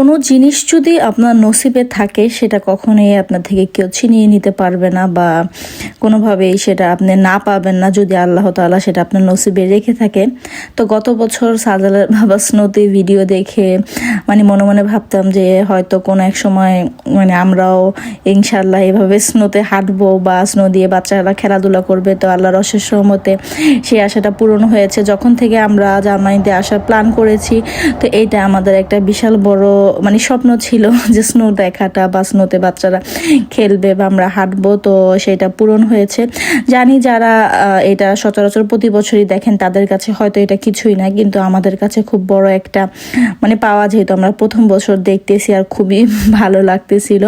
কোনো জিনিস যদি আপনার নসিবে থাকে, সেটা কখনোই আপনার থেকে কেউ ছিনিয়ে নিতে পারবে না বা কোনোভাবেই সেটা আপনি না পাবেন না যদি আল্লাহ তাআলা সেটা আপনার নসিবে রেখে থাকে। তো গত বছর সাজালের বাবা স্নোতে ভিডিও দেখে মানে মনে মনে ভাবতাম যে হয়তো কোনো এক সময় মানে আমরাও ইনশাল্লাহ এভাবে স্নোতে হাঁটবো বা স্নো দিয়ে বাচ্চারা খেলাধুলা করবে। তো আল্লাহর অশেষ সহমতে সেই আশাটা পূরণ হয়েছে। যখন থেকে আমরা জার্মানিতে আসার প্ল্যান করেছি, তো এইটা আমাদের একটা বিশাল বড় মানে স্বপ্ন ছিল যে স্নো দেখাটা বা স্নোতে বাচ্চারা খেলবে বা আমরা হাঁটবো, তো সেটা পূরণ হয়েছে। জানি যারা এটা সচরাচর প্রতি বছরই দেখেন, তাদের কাছে হয়তো এটা কিছুই না, কিন্তু আমাদের কাছে খুব বড় একটা মানে পাওয়া যেহেতু আমরা প্রথম বছর দেখতেছি আর খুবই ভালো লাগতেছিল।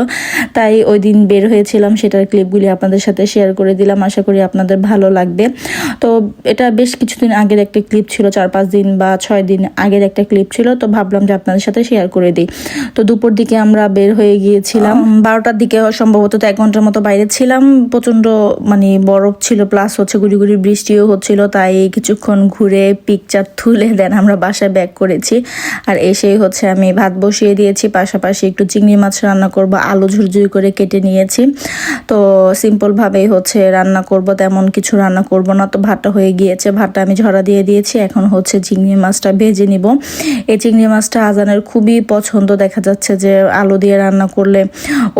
তাই ওই দিন বের হয়েছিলাম, সেটার ক্লিপগুলি আপনাদের সাথে শেয়ার করে দিলাম, আশা করি আপনাদের ভালো লাগবে। তো এটা বেশ কিছুদিন আগের একটা ক্লিপ ছিল, চার পাঁচ দিন বা ছয় দিন আগের একটা ক্লিপ ছিল, তো ভাবলাম যে আপনাদের সাথে শেয়ার করে দিই তো দুপুর দিকে আমরা বের হয়ে গিয়েছিলাম। বারোটার দিকে সম্ভবত তো এক ঘণ্টার মতো বাইরে ছিলাম। প্রচণ্ড মানে বরফ ছিল প্লাস হচ্ছে গুড়ি গুড়ি বৃষ্টিও হচ্ছিল, তাই কিছুক্ষণ ঘুরে পিকচার তুলে দেন আমরা বাসায় ব্যাক করেছি। আর এসেই হচ্ছে আমি ভাত বসিয়ে দিয়েছি, পাশাপাশি একটু চিংড়ি মাছ রান্না করব, আলু ঝুরঝুরি করে কেটে নিয়েছি। তো সিম্পলভাবেই হচ্ছে রান্না করব, তেমন কিছু রান্না করব না। তো ভাতটা হয়ে গিয়েছে, ভাতটা আমি ঝরা দিয়ে দিয়েছি, এখন হচ্ছে চিংড়ি মাছটা ভেজে নিব। এই চিংড়ি মাছটা আজানের খুবই পছন্দ দেখা যাচ্ছে যে আলু দিয়ে রান্না করলে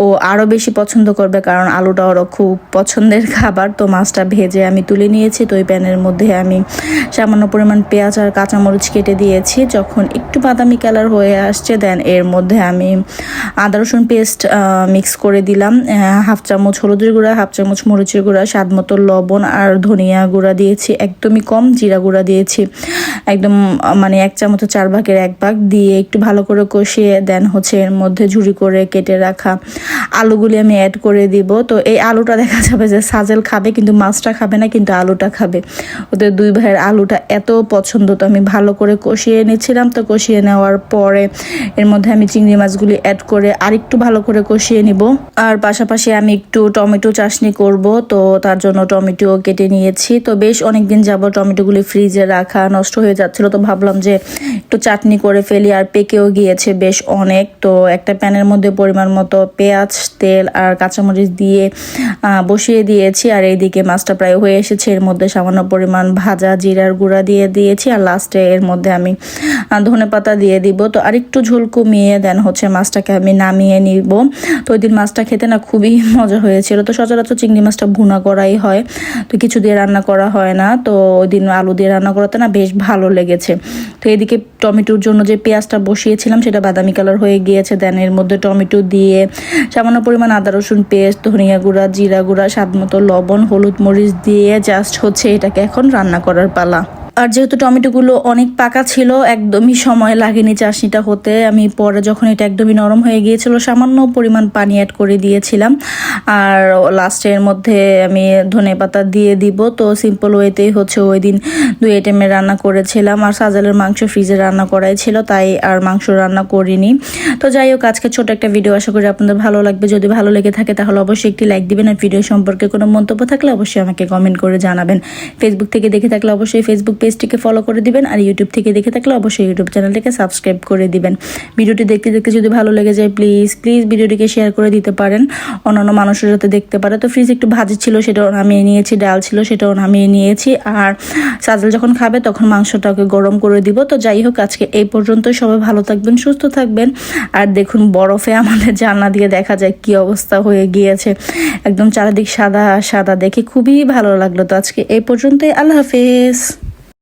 ও আরও বেশি পছন্দ করবে, কারণ আলুটা ওরও খুব পছন্দের খাবার। তো মাছটা ভেজে আমি তুলে নিয়েছি, তো ওই প্যানের মধ্যে আমি সামান্য পরিমাণ পেঁয়াজ আর কাঁচামরিচ কেটে দিয়েছি। যখন একটু বাদামি কালার হয়ে আসছে দেন এর মধ্যে আমি আদা, রসুন পেস্ট মিক্স করে দিলাম। হাফ চামচ হলুদের গুঁড়া, হাফ চামচ মরিচের গুঁড়া, স্বাদ মতো লবণ আর ধনিয়া গুঁড়া দিয়েছি। একদমই কম জিরা গুঁড়া দিয়েছি। একদম মানে এক চামচ চার ভাগের এক ভাগ দিয়ে একটু ভালো করে কষিয়ে দেন হচ্ছে এর মধ্যে ঝুড়ি করে কেটে রাখা আলুগুলি আমি অ্যাড করে দিব। তো এই আলুটা দেখা যাবে যে সাজেল খাবে কিন্তু মাছটা খাবে না, কিন্তু আলুটা খাবে। ওদের দুই ভাইয়ের আলুটা এত পছন্দ, তো আমি ভালো করে কষিয়ে নিচ্ছিলাম। তো কষিয়ে নেওয়ার পরে এর মধ্যে আমি চিংড়ি মাছগুলি অ্যাড করে আরেকটু ভালো করে কষিয়ে নিব। আর পাশাপাশি আমি একটু টমেটো চাশনি করব, তো তার জন্য টমেটো কেটে নিয়েছি। তো বেশ অনেক দিন যাব টমেটোগুলি ফ্রিজে রাখা নষ্ট হয়ে যাচ্ছিল, তো ভাবলাম যে একটু চাটনি করে ফেলি, আর পেকেও গিয়েছে বেশ অনেক। তো একটা প্যানের মধ্যে পরিমাণ মতো পেঁয়াজ, তেল আর কাঁচামরিচ দিয়ে বসিয়ে দিয়েছি। আর এইদিকে মাছটা প্রায় হয়ে এসেছে। এর মধ্যে সামান্য পরিমাণ ভাজা জিরার গুঁড়া দিয়ে দিয়েছি। আর লাস্টে এর মধ্যে আমি ধনে পাতা দিয়ে দিব। তো আরেকটু ঝোল কমিয়ে দেন হচ্ছে মাছটাকে আমি নামিয়ে নিব। তো ওই দিন মাছটা খেতে না খুবই মজা হয়েছিল। তো সচরাচর চিংড়ি মাছটা ভুনা করাই হয়। তো কিছু দিয়ে রান্না করা হয় না। তো ওই দিন আলু দিয়ে রান্না করাতে না বেশ ভালো লেগেছে। তো এদিকে টমেটোর জন্য যে পেঁয়াজটা বসিয়েছিলাম, সেটা বাদামি কালার হয়ে গিয়েছে। দেন এর মধ্যে টমেটো দিয়ে সামান্য পরিমাণ আদা, রসুন পেস্ট ধনিয়া গুঁড়া, জিরা গুঁড়া, স্বাদ মতো লবণ, হলুদ মরিচ দিয়ে জাস্ট হচ্ছে এটাকে এখন রান্না করার পালা। আর যেহেতু টমেটোগুলো অনেক পাকা ছিল, একদমই সময় লাগেনি চাশনিটা হতে। আমি পরে যখন এটা একদমই নরম হয়ে গিয়েছিল, সামান্য পরিমাণ পানি অ্যাড করে দিয়েছিলাম। আর লাস্টের মধ্যে আমি ধনে পাতা দিয়ে দিব। তো সিম্পল ওয়েতেই হচ্ছে ওই দিন দুই আইটেমের রান্না করেছিলাম। আর সাজালের মাংস ফ্রিজে রান্না করাই ছিল, তাই আর মাংস রান্না করিনি। তো যাই হোক, আজকে ছোট একটা ভিডিও আশা করি আপনাদের ভালো লাগবে। যদি ভালো লেগে থাকে, তাহলে অবশ্যই একটি লাইক দিবেন। আর ভিডিও সম্পর্কে কোনো মন্তব্য থাকলে অবশ্যই আমাকে কমেন্ট করে জানাবেন। ফেসবুক থেকে দেখে থাকলে অবশ্যই ফেসবুক পেজটিকে ফলো করে দিবেন আর ইউটিউব থেকে দেখে থাকলে অবশ্যই ইউটিউব চ্যানেলটিকে সাবস্ক্রাইব করে দিবেন। ভিডিওটি দেখতে দেখতে যদি ভালো লেগে যায় প্লিজ প্লিজ ভিডিওটিকে শেয়ার করে দিতে পারেন। অন্যান্য মানুষের যাতে দেখতে পারে। তো ফ্রিজ একটু ভাজি ছিল, সেটাও নামিয়ে নিয়েছি, ডাল ছিল, সেটাও নামিয়ে নিয়েছি। আর সাজল যখন খাবে, তখন মাংসটাকে গরম করে দিব। তো যাই হোক, আজকে এই পর্যন্ত সবাই ভালো থাকবেন, সুস্থ থাকবেন। আর দেখুন, বরফে আমাদের জানলা দিয়ে দেখা যায় কি অবস্থা হয়ে গিয়েছে। একদম চারিদিক সাদা সাদা দেখে খুবই ভালো লাগল। তো আজকে এই পর্যন্তই। আল্লাহ হাফেজ।